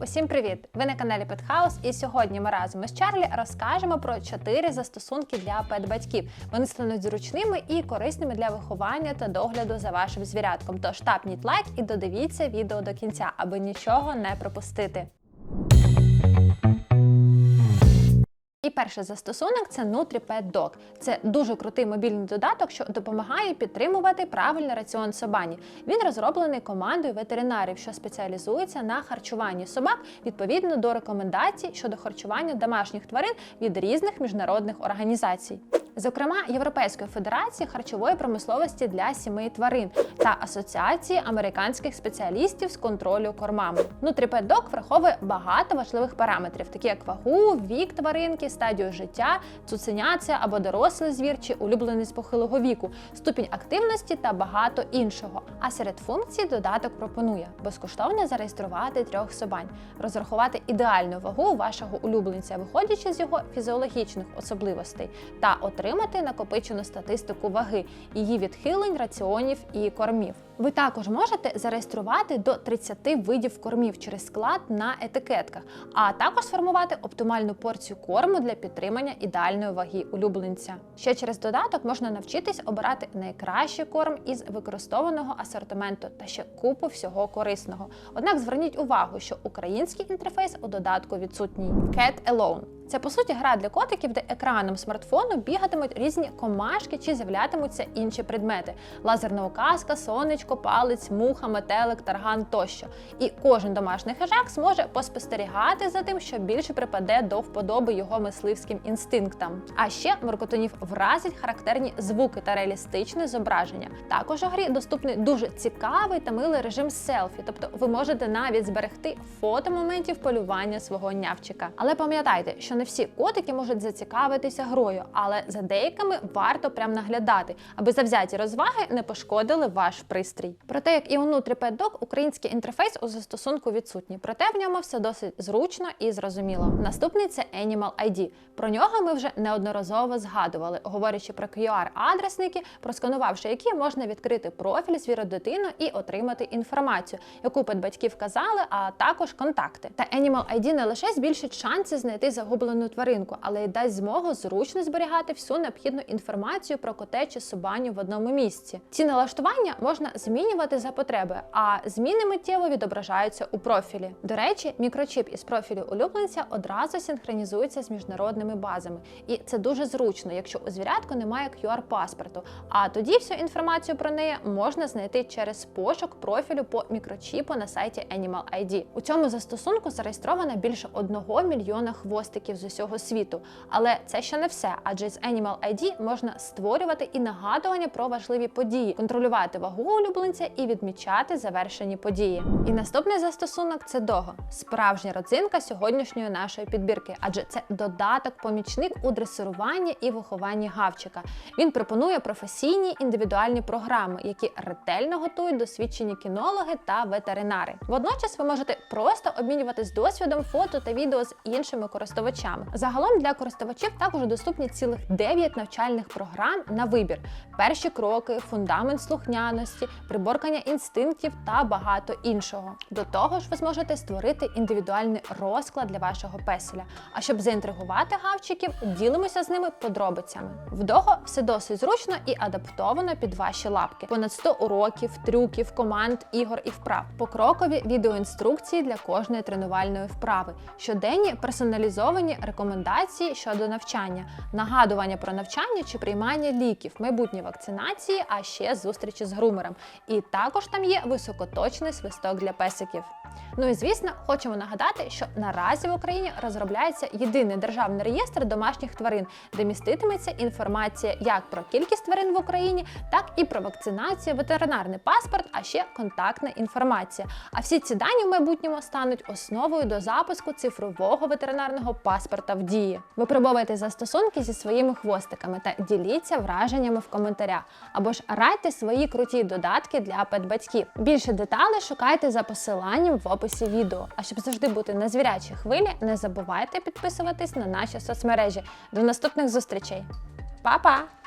Усім привіт! Ви на каналі Петхаус, і сьогодні ми разом із Чарлі розкажемо про чотири застосунки для пет-батьків. Вони стануть зручними і корисними для виховання та догляду за вашим звірятком. Тож тапніть лайк і додивіться відео до кінця, аби нічого не пропустити. Перший застосунок це NutriPet Dog. Це дуже крутий мобільний додаток, що допомагає підтримувати правильний раціон собані. Він розроблений командою ветеринарів, що спеціалізується на харчуванні собак відповідно до рекомендацій щодо харчування домашніх тварин від різних міжнародних організацій. Зокрема, Європейської федерації харчової промисловості для сімей тварин та Асоціації американських спеціалістів з контролю кормами. Dog враховує багато важливих параметрів, такі як вагу, вік тваринки, стадію життя, цуценя це або дорослий звір чи улюбленець похилого віку, ступінь активності та багато іншого. А серед функцій додаток пропонує безкоштовно зареєструвати трьох собань, розрахувати ідеальну вагу вашого улюбленця, виходячи з його фізіологічних особливостей, та отримати накопичену статистику ваги, її відхилень, раціонів і кормів. Ви також можете зареєструвати до 30 видів кормів через склад на етикетках, а також сформувати оптимальну порцію корму для підтримання ідеальної ваги улюбленця. Ще через додаток можна навчитись обирати найкращий корм із використованого асортименту та ще купу всього корисного. Однак зверніть увагу, що український інтерфейс у додатку відсутній. Cat Alone це по суті гра для котиків, де екраном смартфону бігатимуть різні комашки чи з'являтимуться інші предмети: лазерна указка, сонечко, палець, муха, метелик, тарган тощо. І кожен домашній хижак зможе поспостерігати за тим, що більше припаде до вподоби його мисливським інстинктам. А ще моркотунів вразять характерні звуки та реалістичне зображення. Також у грі доступний дуже цікавий та милий режим селфі, тобто ви можете навіть зберегти фото моментів полювання свого нявчика. Але пам'ятайте, що не всі котики можуть зацікавитися грою, але за деякими варто прям наглядати, аби завзяті розваги не пошкодили ваш пристрій. Проте, як і у NutriPet Dog, український інтерфейс у застосунку відсутній, проте в ньому все досить зручно і зрозуміло. Наступний це Animal ID. Про нього ми вже неодноразово згадували, говорячи про QR-адресники, просканувавши які можна відкрити профіль звіродитину і отримати інформацію, яку педбатьки вказали, а також контакти. Та Animal ID не лише збільшить шанси знайти загублену тваринку, але й дасть змогу зручно зберігати всю необхідну інформацію про коте чи собаню в одному місці. Ці налаштування можна змінювати за потреби, а зміни миттєво відображаються у профілі. До речі, мікрочіп із профілю улюбленця одразу синхронізується з міжнародними базами, і це дуже зручно, якщо у звірятку немає QR-паспорту. А тоді всю інформацію про неї можна знайти через пошук профілю по мікрочіпу на сайті Animal ID. У цьому застосунку зареєстровано більше одного мільйона хвостиків з усього світу. Але це ще не все, адже з Animal ID можна створювати і нагадування про важливі події, контролювати вагу улюбленця і відмічати завершені події. І наступний застосунок це Дого, справжня родзинка сьогоднішньої нашої підбірки, адже це додаток-помічник у дресируванні і вихованні гавчика. Він пропонує професійні індивідуальні програми, які ретельно готують досвідчені кінологи та ветеринари. Водночас ви можете просто обмінюватись досвідом фото та відео з іншими користувачами. Загалом для користувачів також доступні цілих 9 навчальних програм на вибір: перші кроки, фундамент слухняності, приборкання інстинктів та багато іншого. До того ж, ви зможете створити індивідуальний розклад для вашого песеля. А щоб заінтригувати гавчиків, ділимося з ними подробицями. Вдого все досить зручно і адаптовано під ваші лапки. Понад 100 уроків, трюків, команд, ігор і вправ, покрокові відеоінструкції для кожної тренувальної вправи, щоденні персоналізовані рекомендації щодо навчання, нагадування про навчання чи приймання ліків, майбутні вакцинації, а ще зустрічі з грумером. І також там є високоточний свисток для песиків. Ну і звісно, хочемо нагадати, що наразі в Україні розробляється єдиний державний реєстр домашніх тварин, де міститиметься інформація як про кількість тварин в Україні, так і про вакцинацію, ветеринарний паспорт, а ще контактна інформація. А всі ці дані в майбутньому стануть основою до запуску цифрового ветеринарного паспорта в дії. Випробовуйте застосунки зі своїми хвостиками та діліться враженнями в коментарях, або ж радьте свої круті додатки для педбатьків. Більше деталей шукайте за посиланням в описі відео. А щоб завжди бути на звірячій хвилі, не забувайте підписуватись на наші соцмережі. До наступних зустрічей. Па-па!